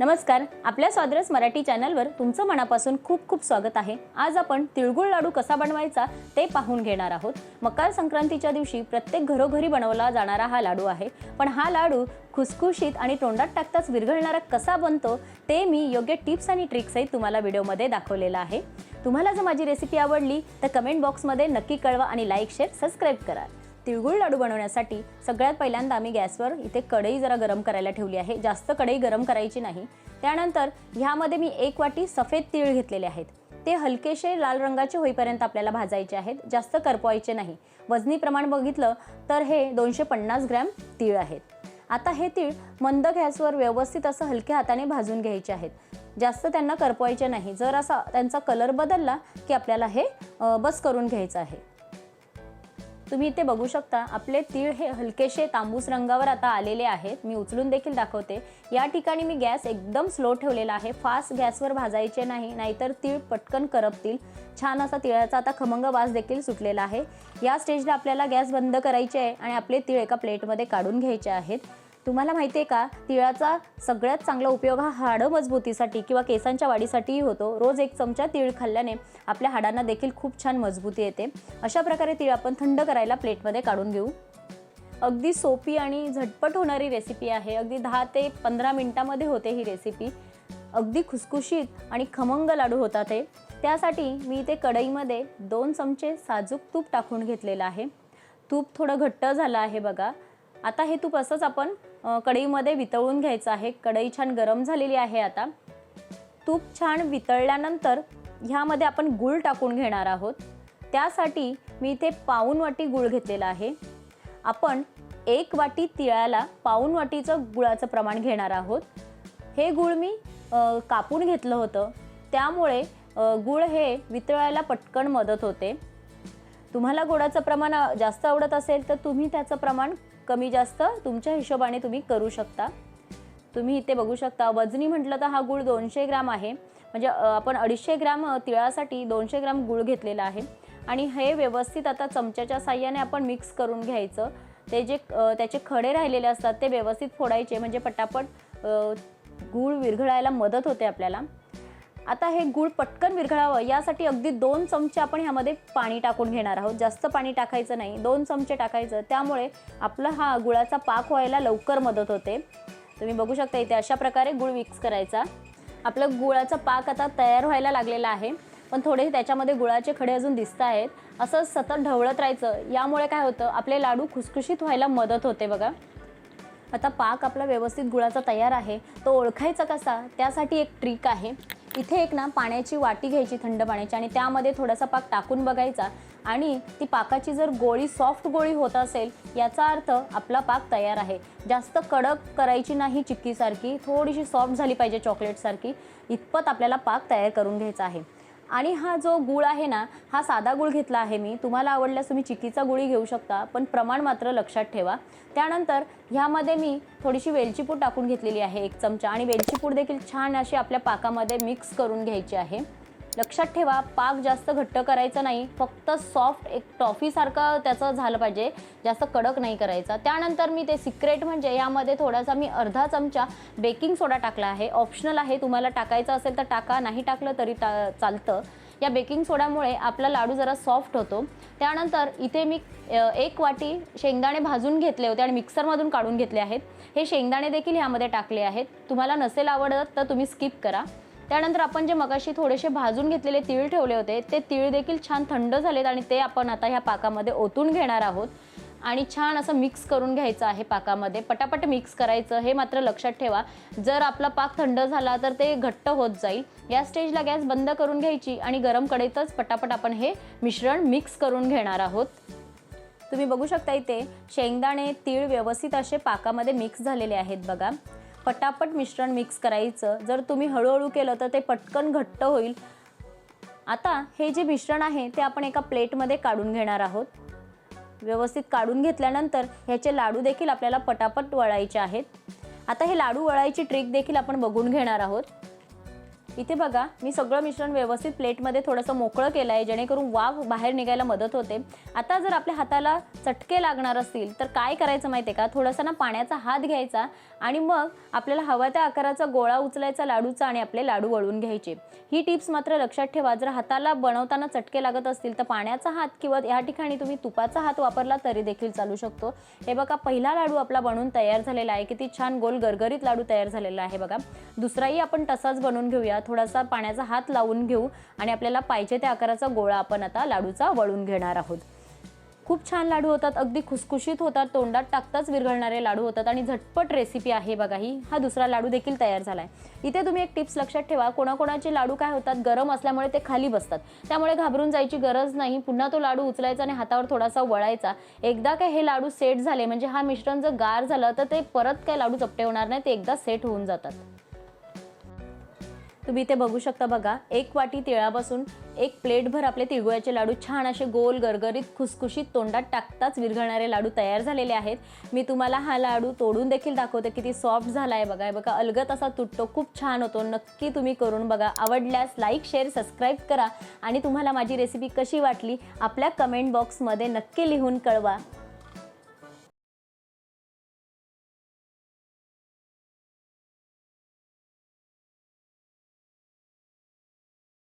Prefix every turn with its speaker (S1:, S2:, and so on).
S1: नमस्कार. आपल्या स्वाद्रस मराठी चॅनलवर तुमचं मनापासून खूप खूप स्वागत आहे. आज आपण तिळगुळ लाडू कसा बनवायचा ते पाहून घेणार आहोत. मकर संक्रांतीच्या दिवशी प्रत्येक घरोघरी बनवला जाणारा हा लाडू आहे. पण हा लाडू खुसखुशीत आणि तोंडात टाकताच विरघळणारा कसा बनतो ते मी योग्य टिप्स आणि ट्रिक्सही तुम्हाला व्हिडिओमध्ये दाखवलेला आहे. तुम्हाला जर माझी रेसिपी आवडली तर कमेंट बॉक्समध्ये नक्की कळवा आणि लाईक शेअर सबस्क्राईब करा. तिळगुळ लाडू बनवण्यासाठी सगळ्यात पहिल्यांदा आम्ही गॅसवर इथे कढई जरा गरम करायला ठेवली आहे. जास्त कढई गरम करायची नाही. त्यानंतर ह्यामध्ये मी एक वाटी सफेद तीळ घेतलेले आहेत. ते हलकेसे लाल रंगाचे होईपर्यंत आपल्याला भाजायचे आहेत. जास्त करपवायचे नाही. वजनी प्रमाण बघितलं तर हे दोनशे पन्नास ग्रॅम तीळ आहेत. आता हे तीळ मंद गॅसवर व्यवस्थित असं हलक्या हाताने भाजून घ्यायचे आहेत. जास्त त्यांना करपवायचे नाही. जर असा त्यांचा कलर बदलला की आपल्याला हे बस करून घ्यायचं आहे. तुम्ही इथे बघू शकता आपले तीळ हे हलकेसे तांबूस रंगावर आता आलेले आहेत. मी उचलून देखील दाखवते. या ठिकाणी मी गॅस एकदम स्लो ठेवलेला आहे. फास्ट गॅसवर भाजायचे नाही नाहीतर तीळ पटकन करपतील. छान असा तिळाचा आता खमंग वास देखील सुटलेला आहे. या स्टेजला आपल्याला गॅस बंद करायचे आहे आणि आपले तीळ एका प्लेटमध्ये काढून घ्यायचे आहेत. तुम्हाला माहिती आहे का तिळाचा सगळ्यात चांगला उपयोग हा हाडं मजबूतीसाठी किंवा केसांच्या वाढीसाठीही होतो. रोज एक चमचा तीळ खाल्ल्याने आपल्या हाडांना देखील खूप छान मजबूती येते. अशा प्रकारे तीळ आपण थंड करायला प्लेटमध्ये काढून घेऊ. अगदी सोपी आणि झटपट होणारी रेसिपी आहे. अगदी दहा ते पंधरा मिनटामध्ये होते ही रेसिपी अगदी खुसखुशीत आणि खमंग लाडू होतात हे त्यासाठी मी इथे कढईमध्ये दोन चमचे साजूक तूप टाकून घेतलेलं आहे. तूप थोडं घट्ट झालं आहे बघा. आता हे तूप असंच आपण कढईमध्ये वितळून घ्यायचं आहे. कढई छान गरम झालेली आहे आता. तूप छान वितळल्यानंतर ह्यामध्ये आपण गूळ टाकून घेणार आहोत. त्यासाठी मी इथे पाऊन वाटी गूळ घेतलेला आहे. आपण एक वाटी तिळाला पाऊन वाटीचं गुळाचं प्रमाण घेणार आहोत. हे गूळ मी कापून घेतलं होतं. त्यामुळे गूळ हे वितळायला पटकन मदत होते. तुम्हाला गुळाचं प्रमाण जास्त आवडत असेल तर तुम्ही त्याचं प्रमाण कमी जास्त तुमच्या हिशोबाने तुम्ही करू शकता. तुम्ही इथे बघू शकता वजनी म्हटलं तर हा गूळ दोनशे ग्राम आहे. म्हणजे आपण अडीचशे ग्राम तिळासाठी दोनशे ग्राम गूळ घेतलेला आहे. आणि हे व्यवस्थित आता चमच्याच्या साह्याने आपण मिक्स करून घ्यायचं. ते जे त्याचे खडे राहिलेले असतात ते व्यवस्थित फोडायचे. म्हणजे पटापट गूळ विरघळायला मदत होते आपल्याला. आता हे गूळ पटकन विरघळावं यासाठी अगदी दोन चमचे आपण ह्यामध्ये पाणी टाकून घेणार आहोत. जास्त पाणी टाकायचं नाही दोन चमचे टाकायचं. त्यामुळे आपला हा गुळाचा पाक व्हायला लवकर मदत होते. तुम्ही बघू शकता इथे अशा प्रकारे गुळ मिक्स करायचा. आपलं गुळाचा पाक आता तयार व्हायला लागलेला आहे पण थोडे त्याच्यामध्ये गुळाचे खडे अजून दिसत आहेत. असं सतत ढवळत राहायचं यामुळे काय होतं आपले लाडू खुसखुशीत व्हायला मदत होते बघा. आता पाक आपला व्यवस्थित गुळाचा तयार आहे तो ओळखायचा कसा त्यासाठी एक ट्रिक आहे. इथे एक ना पाण्याची वाटी घ्यायची थंड पाण्याची आणि त्यामध्ये थोडासा पाक टाकून बघायचा. आणि ती पाकाची जर गोळी सॉफ्ट गोळी होत असेल याचा अर्थ आपला पाक तयार आहे. जास्त कडक करायची नाही चिक्कीसारखी थोडीशी सॉफ्ट झाली पाहिजे चॉकलेटसारखी इतपत आपल्याला पाक तयार करून घ्यायचा आहे. आणि हा जो गुळ आहे ना हा साधा गुळ घेतला आहे मी. तुम्हाला आवडल्यास तुम्ही चिकीचा गुळी घेऊ शकता पण प्रमाण मात्र लक्षात ठेवा. त्यानंतर ह्यामध्ये मी थोडीशी वेलची पूड टाकून घेतलेली आहे एक चमचा. आणि वेलची पूड देखील छान अशी आपल्या पाकामध्ये मिक्स करून घ्यायची आहे. लक्षात ठेवा पाक जास्त घट्ट करायचं नाही फक्त सॉफ्ट एक टॉफीसारखं त्याचं झालं पाहिजे जास्त कडक नाही करायचा. त्यानंतर मी ते सिक्रेट म्हणजे यामध्ये थोडासा मी अर्धा चमचा बेकिंग सोडा टाकला आहे. ऑप्शनल आहे तुम्हाला टाकायचं असेल तर टाका नाही टाकलं तरी टा चालतं. या बेकिंग सोड्यामुळे आपला लाडू जरा सॉफ्ट होतो. त्यानंतर इथे मी एक वाटी शेंगदाणे भाजून घेतले होते आणि मिक्सरमधून काढून घेतले आहेत. हे शेंगदाणे देखील ह्यामध्ये टाकले आहेत. तुम्हाला नसेल आवडत तर तुम्ही स्किप करा. त्यानंतर आपण जे मगाशी थोडेसे भाजून घेतलेले तीळ ठेवले होते ते तीळ देखील छान थंड झालेत आणि ते आपण आता ह्या पाकामध्ये ओतून घेणार आहोत. आणि छान असं मिक्स करून घ्यायचं आहे पाकामध्ये पटापट मिक्स करायचं हे मात्र लक्षात ठेवा. जर आपला पाक थंड झाला तर ते घट्ट होत जाईल. या स्टेजला गॅस बंद करून घ्यायची आणि गरम कडेतच पटापट आपण हे मिश्रण मिक्स करून घेणार आहोत. तुम्ही बघू शकता इथे शेंगदाणे तीळ व्यवस्थित असे पाकामध्ये मिक्स झालेले आहेत बघा. पटापट मिश्रण मिक्स करायचं. जर तुम्ही हळूहळू केलं तर ते पटकन घट्ट होईल. आता हे जे मिश्रण आहे ते आपण एका प्लेटमध्ये काढून घेणार आहोत. व्यवस्थित काढून घेतल्यानंतर ह्याचे लाडू देखील आपल्याला पटापट वळायचे आहेत. आता हे लाडू वळायची ट्रिक देखील आपण बघून घेणार आहोत. इथे बघा मी सगळं मिश्रण व्यवस्थित प्लेटमध्ये थोडंसं मोकळं केलं आहे जेणेकरून वाफ बाहेर निघायला मदत होते. आता जर आपल्या हाताला चटके लागणार असतील तर काय करायचं माहिती आहे का? थोडासा ना पाण्याचा हात घ्यायचा आणि मग आपल्याला हवा त्या आकाराचा गोळा उचलायचा लाडूचा आणि आपले लाडू वळून घ्यायचे. ही टिप्स मात्र लक्षात ठेवा जर हाताला बनवताना चटके लागत असतील तर पाण्याचा हात किंवा या ठिकाणी तुम्ही तुपाचा हात वापरला तरी देखील चालू शकतो. हे बघा पहिला लाडू आपला बनवून तयार झालेला आहे. किती छान गोल गरगरीत लाडू तयार झालेला आहे बघा. दुसराही आपण तसाच बनवून घेऊया थोडासा पाण्याचा हात लावून घेऊ आणि आपल्याला पाहिजे त्या आकाराचा गोळा आपण आता लाडूचा वळून घेणार आहोत. खूप छान लाडू होतात अगदी खुसखुशीत होतात तोंडात टाकताच विरघळणारे लाडू होतात आणि झटपट रेसिपी आहे बघा ही. हा दुसरा लाडू देखील तयार झाला आहे इथे तुम्ही एक टिप्स लक्षात ठेवा कोणाकोणाचे लाडू काय होतात गरम असल्यामुळे ते खाली बसतात. त्यामुळे घाबरून जायची गरज नाही पुन्हा तो लाडू उचलायचा आणि हातावर थोडासा वळायचा. एकदा काय हे लाडू सेट झाले म्हणजे हा मिश्रण जर गार झालं तर ते परत काय लाडू चपटे होणार नाही ते एकदा सेट होऊन जातात. तुम्ही इथे बघू शकता बघा एक वाटी तिळापासून एक प्लेटभर आपले तिळगुळ्याचे लाडू छान असे गोल गरगरीत खुसखुशीत तोंडात टाकताच विरघळणारे लाडू तयार झालेले आहेत. मी तुम्हाला हा लाडू तोडून देखील दाखवते किती सॉफ्ट झाला आहे बघा बघा अलगत असा तुटतो खूप छान होतो. नक्की तुम्ही करून बघा. आवडल्यास लाईक शेअर सबस्क्राईब करा. आणि तुम्हाला माझी रेसिपी कशी वाटली आपल्या कमेंट बॉक्समध्ये नक्की लिहून कळवा.